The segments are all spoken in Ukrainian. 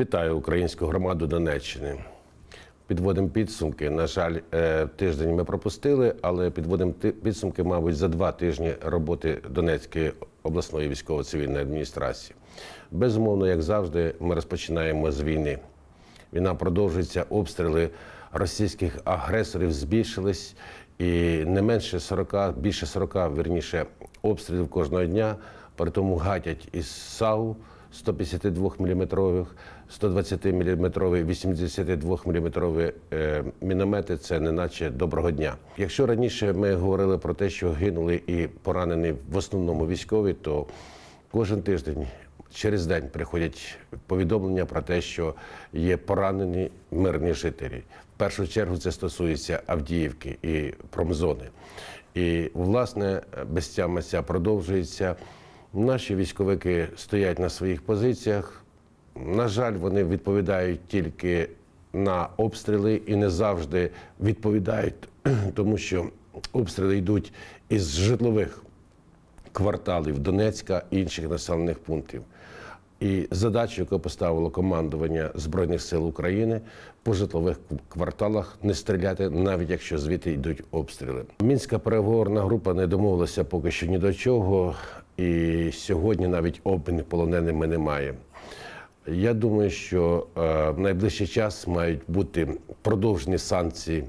Вітаю українську громаду Донеччини. Підводимо підсумки. На жаль, е, тиждень ми пропустили, але підводимо підсумки, мабуть, за два тижні роботи Донецької обласної військово-цивільної адміністрації. Безумовно, як завжди, ми розпочинаємо з війни. Війна продовжується, обстріли російських агресорів збільшились, і не менше 40, більше 40, вірніше, обстрілів кожного дня. При тому гатять із САУ 152 мм, 120 мм, 82 мм е, міномети це неначе доброго дня. Якщо раніше ми говорили про те, що гинули і поранені в основному військові, то кожен тиждень через день приходять повідомлення про те, що є поранені мирні жителі. В першу чергу це стосується Авдіївки і промзони. І власне безтяма ця продовжується. Наші військовики стоять на своїх позиціях. На жаль, вони відповідають тільки на обстріли і не завжди відповідають, тому що обстріли йдуть із житлових кварталів Донецька і інших населених пунктів. І задачу, яку поставило командування Збройних сил України по житлових кварталах не стріляти, навіть якщо звідти йдуть обстріли. Мінська переговорна група не домовилася поки що ні до чого, і сьогодні навіть обмін полоненими немає. Я думаю, що е, в найближчий час мають бути продовжені санкції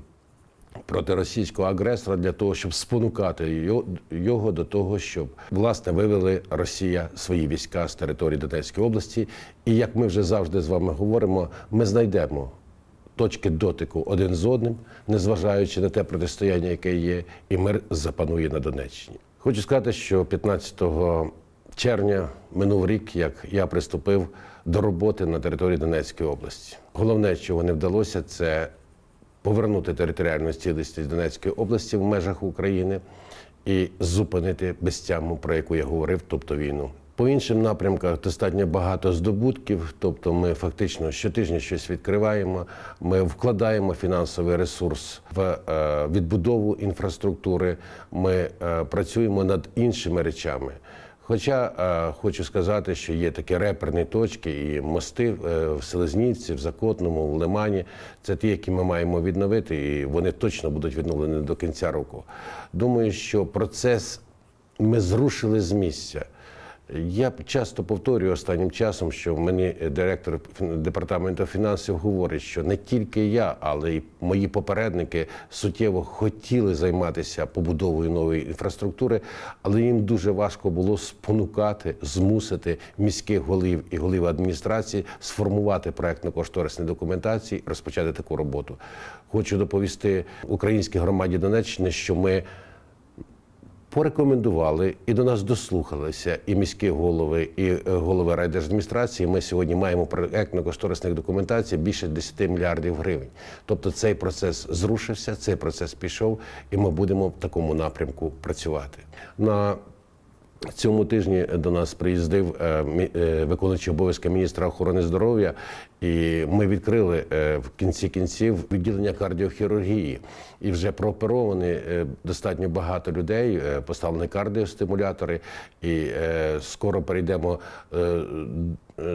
проти російського агресора для того, щоб спонукати його, до того, щоб власне вивели Росія свої війська з території Донецької області. І як ми вже завжди з вами говоримо, ми знайдемо точки дотику один з одним, незважаючи на те протистояння, яке є, і мир запанує на Донеччині. Хочу сказати, що 15 червня минув рік, як я приступив до роботи на території Донецької області. Головне, чого не вдалося, це повернути територіальну цілісність Донецької області в межах України і зупинити безтяму, про яку я говорив, тобто війну. По іншим напрямках достатньо багато здобутків, тобто ми фактично щотижня щось відкриваємо. Ми вкладаємо фінансовий ресурс в е, відбудову інфраструктури. Ми е, працюємо над іншими речами. Хоча е, хочу сказати, що є такі реперні точки і мости е, в Селезнівці, в Закотному, в Лимані. Це ті, які ми маємо відновити, і вони точно будуть відновлені до кінця року. Думаю, що процес ми зрушили з місця. Я часто повторюю останнім часом, що мені директор департаменту фінансів говорить, що не тільки я, але й мої попередники суттєво хотіли займатися побудовою нової інфраструктури, але їм дуже важко було спонукати, змусити міських голів і голів адміністрації сформувати проектно-кошторисні документації, розпочати таку роботу. Хочу доповісти українській громаді Донеччини, що ми порекомендували і до нас дослухалися і міські голови, і е, голови райдержадміністрації. Ми сьогодні маємо проектно-кошторисних документацій більше 10 мільярдів гривень. Тобто цей процес зрушився, цей процес пішов, і ми будемо в такому напрямку працювати. На Цьому тижні до нас приїздив е, е, виконуючий обов'язки міністра охорони здоров'я, і ми відкрили е, в кінці кінців відділення кардіохірургії. І вже прооперовані достатньо багато людей, поставлені кардіостимулятори, і скоро перейдемо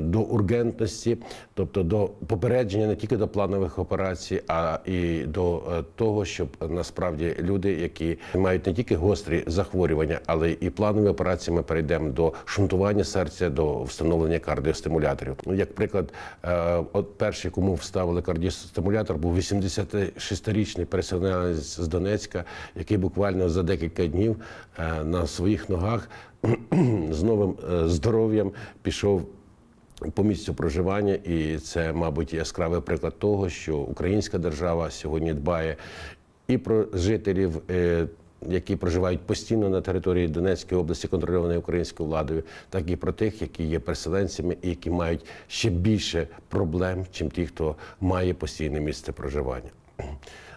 до ургентності, тобто до попередження не тільки до планових операцій, а і до е, того, щоб насправді люди, які мають не тільки гострі захворювання, але і планові операції, ми перейдемо до шунтування серця, до встановлення кардіостимуляторів. Ну, як приклад, е, от перший, кому вставили кардіостимулятор, був 86-річний переселенець з Донецька, який буквально за декілька днів е, на своїх ногах з новим здоров'ям пішов по місцю проживання, і це, мабуть, яскравий приклад того, що українська держава сьогодні дбає і про жителів. е, Які проживають постійно на території Донецької області, контрольованої українською владою, так і про тих, які є переселенцями і які мають ще більше проблем, чим ті, хто має постійне місце проживання.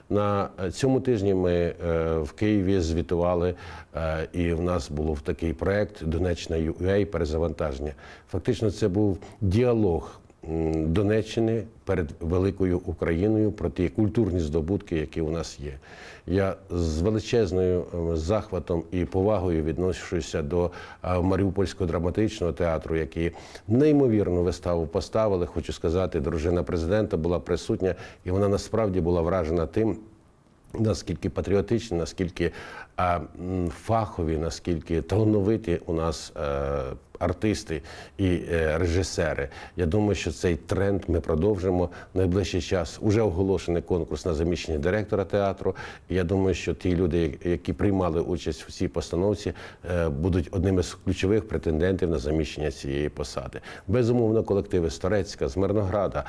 На цьому тижні ми е, в Києві звітували, е, і в нас був такий проект Донечна UA перезавантаження. Фактично, це був діалог Донеччини перед великою Україною про ті культурні здобутки, які у нас є. Я з величезною е, захватом і повагою відношуся до е, Маріупольського драматичного театру, які неймовірну виставу поставили. Хочу сказати, дружина президента була присутня, і вона насправді була вражена тим. Наскільки патріотичні, наскільки а, фахові, наскільки талановиті у нас е, артисти і е, режисери. Я думаю, що цей тренд ми продовжимо найближчий час. Уже оголошений конкурс на заміщення директора театру. Я думаю, що ті люди, які приймали участь в цій постановці, е, будуть одними з ключових претендентів на заміщення цієї посади. Безумовно, колективи з Торецька, з Мирнограда,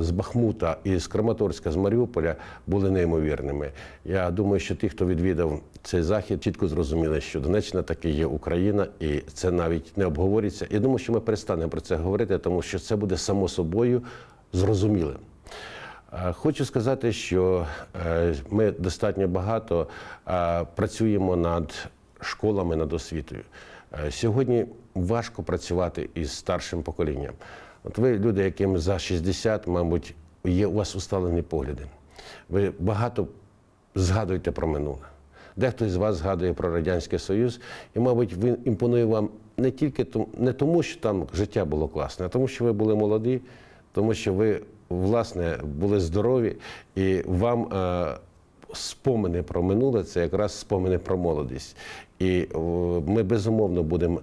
з Бахмута і з Краматорська, з Маріуполя були неймовірними. Я думаю, що ті, хто відвідав цей захід, чітко зрозуміли, що Донеччина таки є Україна, і це навіть не обговорюється. Я думаю, що ми перестанемо про це говорити, тому що це буде само собою зрозумілим. Е, Хочу сказати, що е, ми достатньо багато е, працюємо над школами, над освітою. Сьогодні важко працювати із старшим поколінням. От ви, люди, яким за 60, мабуть, є у вас усталені погляди. Ви багато згадуєте про минуле. Дехто з вас згадує про Радянський Союз, і, мабуть, він імпонує вам не тільки не тому, що там життя було класне, а тому, що ви були молоді, тому що ви, власне, були здорові, і вам е, спомини про минуле це якраз спомини про молодість. І о, ми безумовно будемо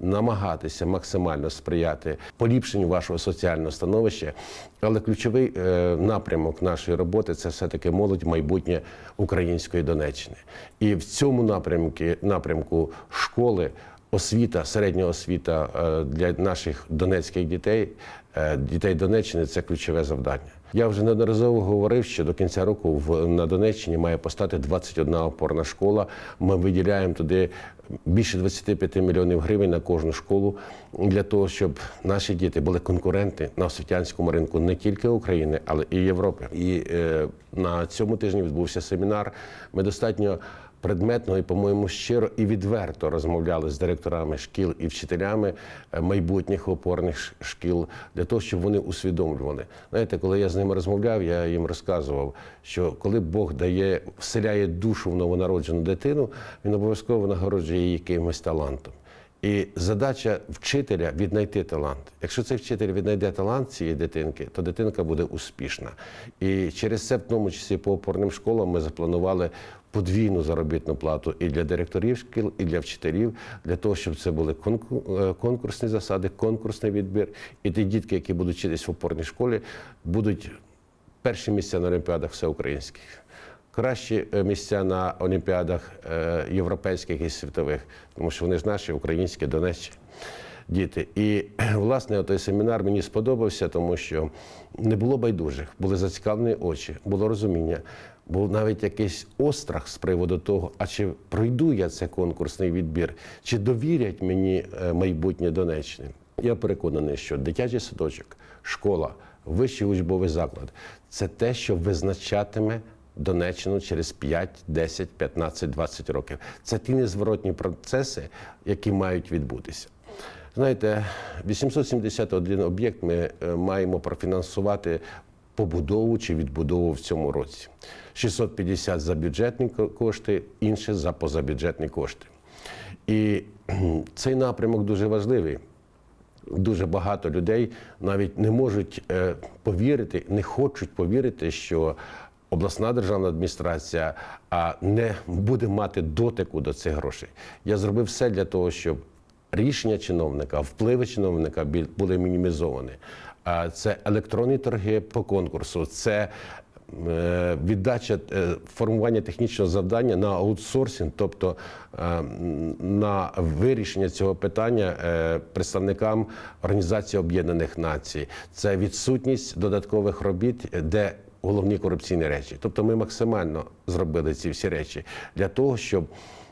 намагатися максимально сприяти поліпшенню вашого соціального становища. Але ключовий е, напрямок нашої роботи це все-таки молодь майбутнє української Донеччини. І в цьому напрямку, напрямку школи. Освіта, середня освіта е, для наших донецьких дітей, е, дітей Донеччини це ключове завдання. Я вже неодноразово говорив, що до кінця року на Донеччині має постати 21 опорна школа. Ми виділяємо туди більше 25 мільйонів гривень на кожну школу для того, щоб наші діти були конкуренти на освітянському ринку не тільки України, але і Європи. І е, на цьому тижні відбувся семінар. Ми достатньо предметно і, по-моєму, щиро і відверто розмовляли з директорами шкіл і вчителями е, майбутніх опорних шкіл для того, щоб вони усвідомлювали. Знаєте, коли я з ними розмовляв, я їм розказував, що коли Бог дає, вселяє душу в новонароджену дитину, він обов'язково нагороджує її якимось талантом. І задача вчителя віднайти талант. Якщо цей вчитель віднайде талант цієї дитинки, то дитинка буде успішна. І через це, в тому числі по опорним школам, ми запланували подвійну заробітну плату і для директорів шкіл, і для вчителів, для того, щоб це були е, конкурсні засади, конкурсний відбір. І ті дітки, які будуть вчитись в опорній школі, будуть перші місця на олімпіадах всеукраїнських. Кращі е, місця на олімпіадах е, європейських і світових, тому що вони ж наші, українські, донецькі діти. І власне той семінар мені сподобався, тому що не було байдужих, були зацікавлені очі, було розуміння, був навіть якийсь острах з приводу того, а чи пройду я цей конкурсний відбір, чи довірять мені е, майбутнє Донеччини. Я переконаний, що дитячий садочок, школа, вищий учбовий заклад це те, що визначатиме Донеччину через 5, 10, 15, 20 років. Це ті незворотні процеси, які мають відбутися. Знаєте, 871 об'єкт ми е, маємо профінансувати побудову чи відбудову в цьому році. 650 за бюджетні кошти, інші за позабюджетні кошти. І цей напрямок дуже важливий. Дуже багато людей навіть не можуть е, повірити, не хочуть повірити, що обласна державна адміністрація не буде мати дотику до цих грошей. Я зробив все для того, щоб рішення чиновника, впливи чиновника були мінімізовані. Це електронні торги по конкурсу, це е, віддача е, формування технічного завдання на аутсорсинг, тобто е, на вирішення цього питання представникам Організації Об'єднаних Націй. Це відсутність додаткових робіт, де головні корупційні речі. Тобто ми максимально зробили ці всі речі для того, щоб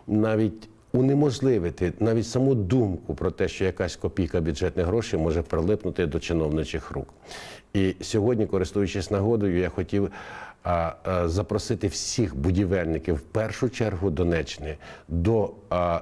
навіть унеможливити навіть саму думку про те, що якась копійка бюджетних грошей може прилипнути до чиновничих рук. І сьогодні, користуючись нагодою, я хотів запросити всіх будівельників в першу чергу Донеччини до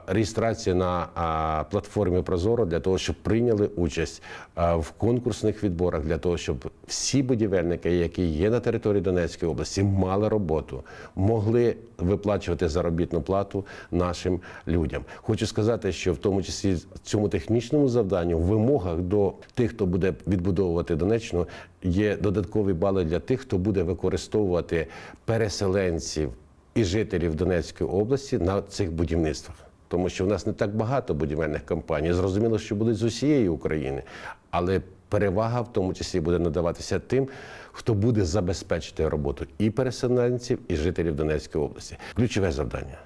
реєстрації на платформі Прозоро для того, щоб прийняли участь в конкурсних відборах, для того, щоб всі будівельники, які є на території Донецької області, мали роботу, могли виплачувати заробітну плату нашим людям. Хочу сказати, що в тому числі цьому технічному завданню в вимогах до тих, хто буде відбудовувати Донеччину, є додаткові бали для тих, хто буде використовувати переселенців і жителів Донецької області на цих будівництвах. Тому що в нас не так багато будівельних компаній. Зрозуміло, що будуть з усієї України, але перевага в тому числі буде надаватися тим, хто буде забезпечити роботу і переселенців, і жителів Донецької області. Ключове завдання,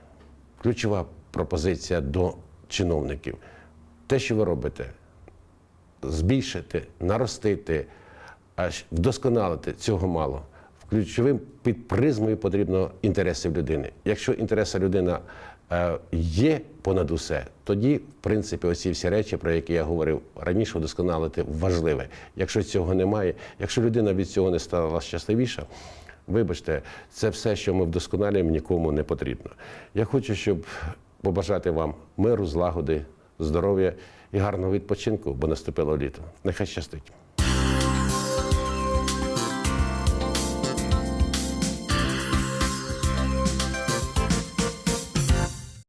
ключова пропозиція до чиновників. Те, що ви робите, збільшити, наростити, аж вдосконалити цього мало. Ключовим під призмою потрібно інтересів людини. Якщо інтереси людина е, є понад усе, тоді, в принципі, оці всі речі, про які я говорив раніше, вдосконалити важливе. Якщо цього немає, якщо людина від цього не стала щасливіша, вибачте, це все, що ми вдосконалюємо, нікому не потрібно. Я хочу, щоб побажати вам миру, злагоди, здоров'я і гарного відпочинку, бо наступило літо. Нехай щастить.